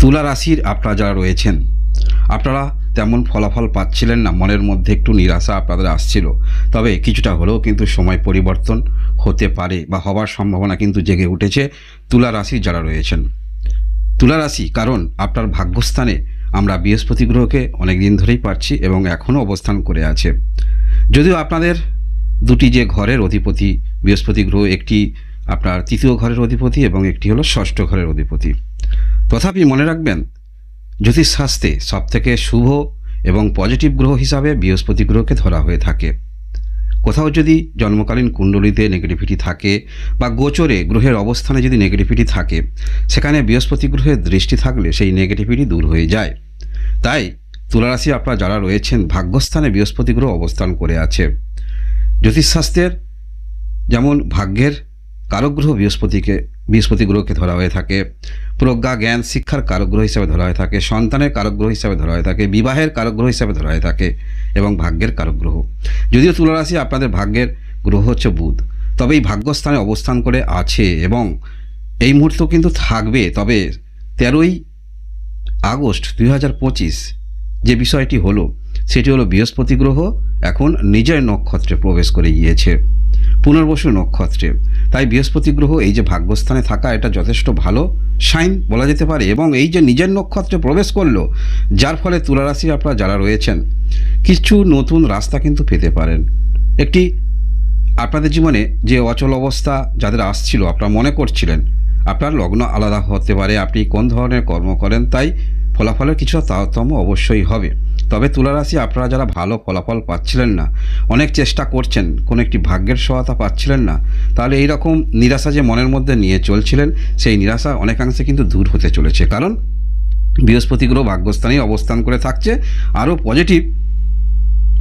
তুলা রাশির আপনারা যারা রয়েছেন, আপনারা তেমন ফলাফল পাচ্ছিলেন না, মনের মধ্যে একটু নিরাশা আপনাদের আসছিল। তবে কিছুটা হলেও কিন্তু সময় পরিবর্তন হতে পারে বা হবার সম্ভাবনা কিন্তু জেগে উঠেছে তুলা রাশির যারা রয়েছেন। তুলা রাশি, কারণ আপনার ভাগ্যস্থানে আমরা বৃহস্পতি গ্রহকে অনেক দিন ধরেই পাচ্ছি এবং এখনও অবস্থান করে আছে। যদিও আপনাদের দুটি যে ঘরের অধিপতি, বৃহস্পতি গ্রহ একটি আপনার তৃতীয় ঘরের অধিপতি এবং একটি হলো ষষ্ঠ ঘরের অধিপতি। তথাপি মনে রাখবেন, জ্যোতিষশাস্ত্রে সবথেকে শুভ এবং পজিটিভ গ্রহ হিসাবে বৃহস্পতি গ্রহকে ধরা হয়ে থাকে। কোথাও যদি জন্মকালীন কুণ্ডলিতে নেগেটিভিটি থাকে বা গোচরে গ্রহের অবস্থানে যদি নেগেটিভিটি থাকে, সেখানে বৃহস্পতি গ্রহের দৃষ্টি থাকলে সেই নেগেটিভিটি দূর হয়ে যায়। তাই তুলারাশি আপনারা যারা রয়েছেন, ভাগ্যস্থানে বৃহস্পতি গ্রহ অবস্থান করে আছে। জ্যোতিষশাস্ত্রের যেমন ভাগ্যের কারক গ্রহ বৃহস্পতিকে বৃহস্পতি গ্রহকে ধরা হয়ে থাকে। প্রজ্ঞা, জ্ঞান, শিক্ষার কারগ্রহ হিসাবে ধরা হয়ে থাকে। সন্তানের কারগ্রহ হিসাবে ধরা হয়ে থাকে। বিবাহের কারগ্রহ হিসাবে ধরা হয়ে থাকে এবং ভাগ্যের কারগ্রহ। যদিও তুলারাশি আপনাদের ভাগ্যের গ্রহ হচ্ছে বুধ, তবে এই ভাগ্যস্থানে অবস্থান করে আছে এবং এই মুহূর্ত কিন্তু থাকবে। তবে তেরোই আগস্ট দুই হাজার পঁচিশ যে বিষয়টি হলো, সেটি হলো বৃহস্পতি গ্রহ এখন নিজের নক্ষত্রে প্রবেশ করে গিয়েছে। পুনর্বসু নক্ষত্রে। তাই বৃহস্পতি গ্রহ এই যে ভাগ্যস্থানে থাকা, এটা যথেষ্ট ভালো সাইন বলা যেতে পারে এবং এই যে নিজের নক্ষত্রে প্রবেশ করল, যার ফলে তুলারাশি আপনারা যারা রয়েছেন, কিছু নতুন রাস্তা কিন্তু পেতে পারেন। একটি আপনাদের জীবনে যে অচল অবস্থা যাদের আসছিল, আপনারা মনে করছিলেন, আপনার লগ্ন আলাদা হতে পারে, আপনি কোন ধরনের কর্ম করেন, তাই ফলাফলের কিছু তারতম্য অবশ্যই হবে। তবে তুলারাশি আপনারা যারা ভালো ফলাফল পাচ্ছিলেন না, অনেক চেষ্টা করছেন, কোনো একটি ভাগ্যের সহায়তা পাচ্ছিলেন না, তাহলে এই রকম নিরাশা যে মনের মধ্যে নিয়ে চলছিলেন, সেই নিরাশা অনেকাংশে কিন্তু দূর হতে চলেছে। কারণ বৃহস্পতি গ্রহ ভাগ্যস্থানেই অবস্থান করে থাকছে, আরও পজিটিভ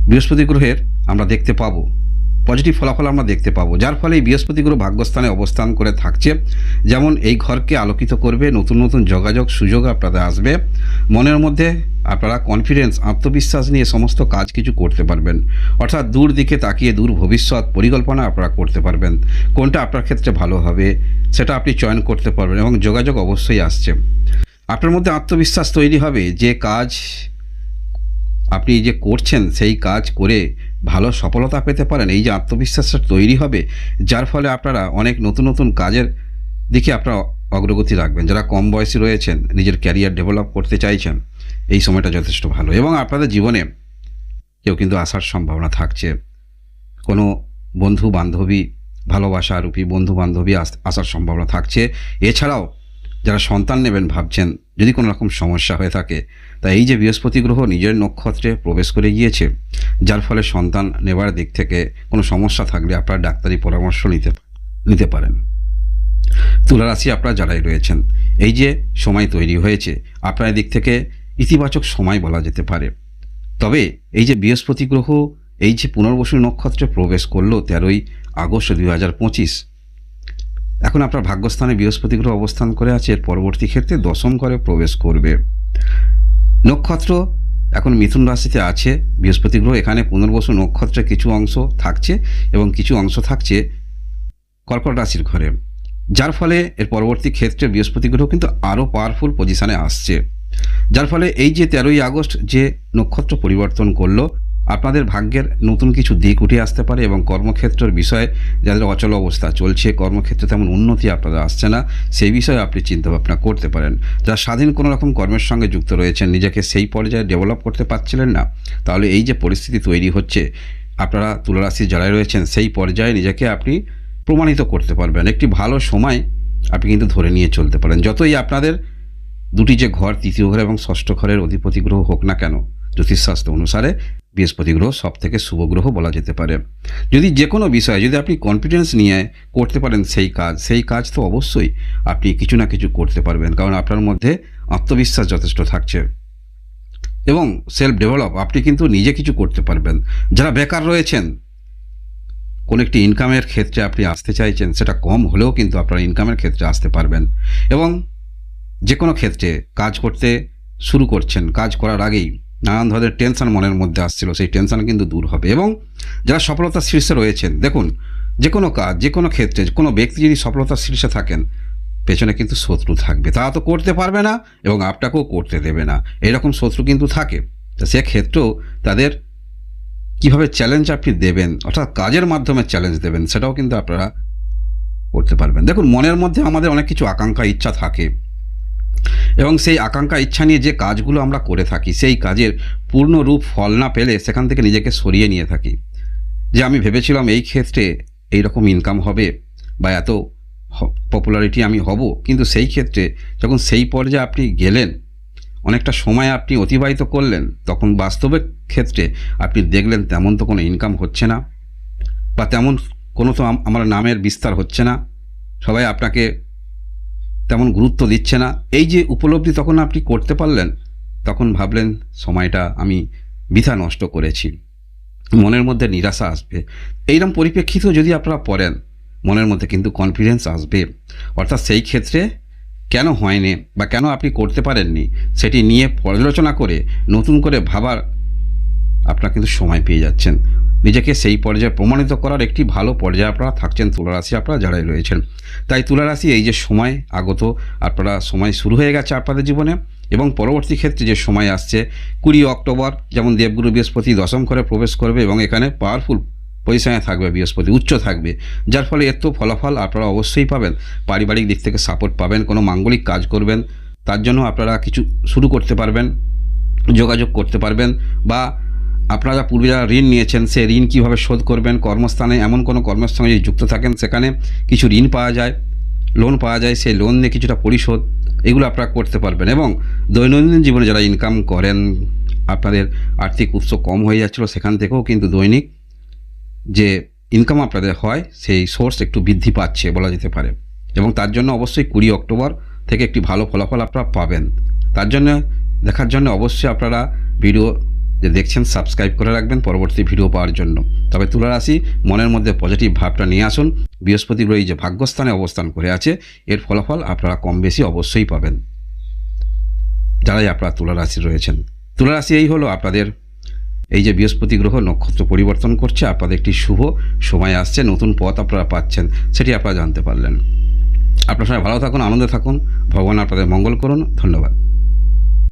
বৃহস্পতি গ্রহের আমরা দেখতে পাবো। পজিটিভ ফলাফল আমরা দেখতে পাবো। যার ফলে এই বৃহস্পতি গ্রহ ভাগ্যস্থানে অবস্থান করে থাকছে। যেমন এই ঘরকে আলোকিত করবে, নতুন নতুন যোগাযোগ, সুযোগ আপনাদের আসবে। মনের মধ্যে আপনারা কনফিডেন্স আত্মবিশ্বাস নিয়ে সমস্ত কাজ কিছু করতে পারবেন। অর্থাৎ দূর দিকে তাকিয়ে দূর ভবিষ্যৎ পরিকল্পনা আপনারা করতে পারবেন। কোনটা আপনার ক্ষেত্রে ভালো হবে, সেটা আপনি চয়ন করতে পারবেন এবং যোগাযোগ অবশ্যই আসছে। আপনার মধ্যে আত্মবিশ্বাস তৈরি হবে, যে কাজ আপনি যে করছেন, সেই কাজ করে ভালো সফলতা পেতে পারেন, এই যে আত্মবিশ্বাসটা তৈরি হবে, যার ফলে আপনারা অনেক নতুন নতুন কাজের দিকে আপনারা অগ্রগতি রাখবেন। যারা কম বয়সী রয়েছেন, নিজের ক্যারিয়ার ডেভেলপ করতে চাইছেন, এই সময়টা যথেষ্ট ভালো। এবং আপনাদের জীবনে কেউ কিন্তু আসার সম্ভাবনা থাকছে। কোনো বন্ধু বান্ধবী ভালোবাসা রূপী বন্ধু বান্ধবী আস- আসার সম্ভাবনা থাকছে। এছাড়াও যারা সন্তান নেবেন ভাবছেন, যদি কোনো রকম সমস্যা হয়ে থাকে, তা এই যে বৃহস্পতি গ্রহ নিজের নক্ষত্রে প্রবেশ করে গিয়েছে যার ফলে সন্তান নেবার দিক থেকে কোনো সমস্যা থাকলে আপনারা ডাক্তারি পরামর্শ নিতে নিতে পারেন। তুলারাশি আপনারা যারাই রয়েছেন, এই যে সময় তৈরি হয়েছে আপনার দিক থেকে ইতিবাচক সময় বলা যেতে পারে। তবে এই যে বৃহস্পতি গ্রহ, এই যে পুনর্বসু নক্ষত্রে প্রবেশ করল তেরোই আগস্ট দুই হাজার পঁচিশ, এখন আপনার ভাগ্যস্থানে বৃহস্পতি গ্রহ অবস্থান করে আছে, এর পরবর্তী ক্ষেত্রে দশম ঘরে প্রবেশ করবে। নক্ষত্র এখন মিথুন রাশিতে আছে, বৃহস্পতি গ্রহ, এখানে পুনর্বসু নক্ষত্রের কিছু অংশ থাকছে এবং কিছু অংশ থাকছে কর্কট রাশির ঘরে। যার ফলে এর পরবর্তী ক্ষেত্রে বৃহস্পতি গ্রহ কিন্তু আরও পাওয়ারফুল পজিশানে আসছে। যার ফলে এই যে তেরোই আগস্ট যে নক্ষত্র পরিবর্তন করল আপনাদের ভাগ্যের নতুন কিছু দিক উঠে আসতে পারে এবং কর্মক্ষেত্রের বিষয়ে যাদের অচল অবস্থা চলছে, কর্মক্ষেত্রে তেমন উন্নতি আপনাদের আসছে না, সেই বিষয়ে আপনি চিন্তাভাবনা করতে পারেন। যারা স্বাধীন কোনো রকম কর্মের সঙ্গে যুক্ত রয়েছেন, নিজেকে সেই পর্যায়ে ডেভেলপ করতে পারছিলেন না, তাহলে এই যে পরিস্থিতি তৈরি হচ্ছে, আপনারা তুলারাশি যারাই রয়েছেন, সেই পর্যায়ে নিজেকে আপনি প্রমাণিত করতে পারবেন। একটি ভালো সময় আপনি কিন্তু ধরে নিয়ে চলতে পারেন। যতই আপনাদের দুটি যে ঘর, তৃতীয় ঘর এবং ষষ্ঠ ঘরের অধিপতি গ্রহ হোক না কেন জ্যোতিষশাস্ত্র অনুসারে বৃহস্পতি গ্রহ সব থেকে শুভ গ্রহ বলা যেতে পারে। যদি যে কোনো বিষয়ে যদি আপনি কনফিডেন্স নিয়ে করতে পারেন সেই কাজ সেই কাজ তো অবশ্যই আপনি কিছু না কিছু করতে পারবেন, কারণ আপনার মধ্যে আত্মবিশ্বাস যথেষ্ট থাকছে। এবং সেলফ ডেভেলপ আপনি কিন্তু নিজে কিছু করতে পারবেন। যারা বেকার রয়েছেন, কোনো একটি ইনকামের ক্ষেত্রে আপনি আসতে চাইছেন, সেটা কম হলেও কিন্তু আপনার ইনকামের ক্ষেত্রে আসতে পারবেন। এবং যে কোনো ক্ষেত্রে কাজ করতে শুরু করছেন, কাজ করার আগেই নানান ধরনের টেনশন মনের মধ্যে আসছিল, সেই টেনশন কিন্তু দূর হবে। এবং যারা সফলতার শীর্ষে রয়েছেন, দেখুন যে কোনো কাজ যে কোনো ক্ষেত্রে, কোনো ব্যক্তি যদি সফলতার শীর্ষে থাকেন, পেছনে কিন্তু শত্রু থাকবে। তারা তো করতে পারবে না এবং আপনাকেও করতে দেবে না। এরকম শত্রু কিন্তু থাকে। তো সেক্ষেত্রেও তাদের কীভাবে চ্যালেঞ্জ আপনি দেবেন, অর্থাৎ কাজের মাধ্যমে চ্যালেঞ্জ দেবেন, সেটাও কিন্তু আপনারা করতে পারবেন। দেখুন, মনের মধ্যে আমাদের অনেক কিছু আকাঙ্ক্ষা, ইচ্ছা থাকে। এবং সেই আকাঙ্ক্ষা, ইচ্ছা নিয়ে যে কাজগুলো আমরা করে থাকি, সেই কাজের পূর্ণ রূপ, ফল না পেলে সেখান থেকে নিজেকে সরিয়ে নিয়ে থাকি। যে আমি ভেবেছিলাম এই ক্ষেত্রে এই রকম ইনকাম হবে বা এত পপুলারিটি আমি হব, কিন্তু সেই ক্ষেত্রে যখন সেই পর্যায়ে আপনি গেলেন, অনেকটা সময় আপনি অতিবাহিত করলেন, তখন বাস্তবের ক্ষেত্রে আপনি দেখলেন তেমন তো কোনো ইনকাম হচ্ছে না, বা তেমন কোনো তো আমার নামের বিস্তার হচ্ছে না। সবাই আপনাকে তেমন গুরুত্ব দিচ্ছে না। এই যে উপলব্ধি তখন আপনি করতে পারলেন, তখন ভাবলেন সময়টা আমি বৃথা নষ্ট করেছি। মনের মধ্যে নিরাশা আসবে। এইরকম পরিপ্রেক্ষিতেও যদি আপনারা পড়েন, মনের মধ্যে কিন্তু কনফিডেন্স আসবে। অর্থাৎ সেই ক্ষেত্রে কেন হয়নি বা কেন আপনি করতে পারেননি, সেটি নিয়ে পর্যালোচনা করে, নতুন করে ভাবার আপনারা কিন্তু সময় পেয়ে যাচ্ছেন। নিজেকে সেই পর্যায়ে প্রমাণিত করার একটি ভালো পর্যায়ে আপনারা থাকছেন তুলারাশি আপনারা যারাই রয়েছেন। তাই তুলারাশি এই যে সময় আগত আপনারা সময় শুরু হয়ে গেছে আপনাদের জীবনে এবং পরবর্তী ক্ষেত্রে যে সময় আসছে, কুড়ি অক্টোবর যেমন দেবগুরু বৃহস্পতি দশম ঘরে প্রবেশ করবে এবং এখানে পাওয়ারফুল পজিশনে থাকবে, বৃহস্পতি উচ্চ থাকবে। যার ফলে এত ফলাফল আপনারা অবশ্যই পাবেন। পারিবারিক দিক থেকে সাপোর্ট পাবেন, কোনো মাঙ্গলিক কাজ করবেন, তার জন্য আপনারা কিছু শুরু করতে পারবেন, যোগাযোগ করতে পারবেন বা আপনারা পূর্বে যারা ঋণ নিয়েছেন, সে ঋণ কীভাবে শোধ করবেন? কর্মস্থানে এমন কোনো কর্মের সঙ্গে যদি যুক্ত থাকেন, সেখানে কিছু ঋণ পাওয়া যায় লোন পাওয়া যায়, সেই লোন নিয়ে কিছুটা পরিশোধ, এগুলো আপনারা করতে পারবেন। এবং দৈনন্দিন জীবনে যারা ইনকাম করেন, আপনাদের আর্থিক উৎস কম হয়ে যাচ্ছিল, সেখান থেকেও কিন্তু দৈনিক যে ইনকাম আপনাদের হয়, সেই সোর্স একটু বৃদ্ধি পাচ্ছে বলা যেতে পারে। এবং তার জন্য অবশ্যই কুড়ি অক্টোবর থেকে একটি ভালো ফলাফল আপনারা পাবেন। তার জন্য, দেখার জন্য অবশ্যই আপনারা ভিডিও যে দেখছেন সাবস্ক্রাইব করে রাখবেন পরবর্তী ভিডিও পাওয়ার জন্য। তবে তুলা রাশি মনের মধ্যে পজিটিভ ভাবটা নিয়ে আসুন। বৃহস্পতি গ্রহী যে ভাগ্যস্থানে অবস্থান করে আছে, এর ফলাফল আপনারা কম বেশি অবশ্যই পাবেন। যারাই আপনারা তুলা রাশি রয়েছেন। তুলা রাশি এই হলো আপনাদের এই যে বৃহস্পতি গ্রহ নক্ষত্র পরিবর্তন করছে, আপনাদের একটি শুভ সময় আসছে, নতুন পথ আপনারা পাচ্ছেন, সেটি আপনারা জানতে পারলেন। আপনার সবাই ভালো থাকুন, আনন্দে থাকুন, ভগবান আপনাদের মঙ্গল করুন, ধন্যবাদ।